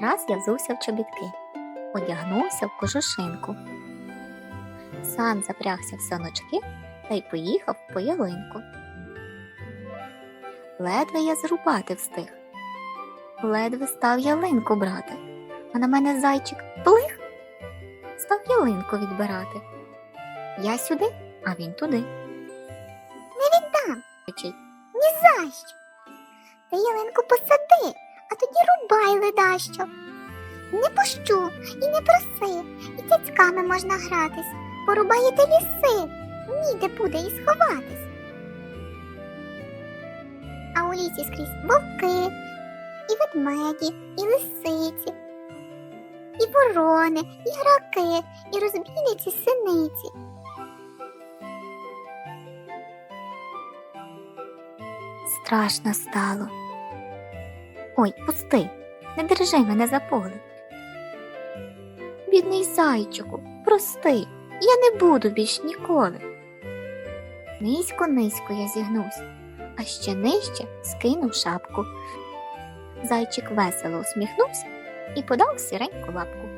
Раз я взувся в чобітки, одягнувся в кожушинку. Сам запрягся в саночки та й поїхав по ялинку. Ледве я зрубати встиг. Ледве став ялинку брати, а на мене зайчик плих, став ялинку відбирати. Я сюди, а він туди. Не віддам, Кричить. ні за що. Ти ялинку посади, рубай ледащо. Не пущу і не проси, і цяцьками можна гратись. Порубаєте ліси, ніде буде і сховатись. А у лісі скрізь вовки, і ведмеді, і лисиці, і ворони, і граки, і розбійниці синиці. Страшно стало. Ой, пусти, не держи мене за погляд. Бідний зайчику, прости, я не буду більш ніколи. Низько низько я зігнувся, а ще нижче скинув шапку. Зайчик весело усміхнувся і подав сіреньку лапку.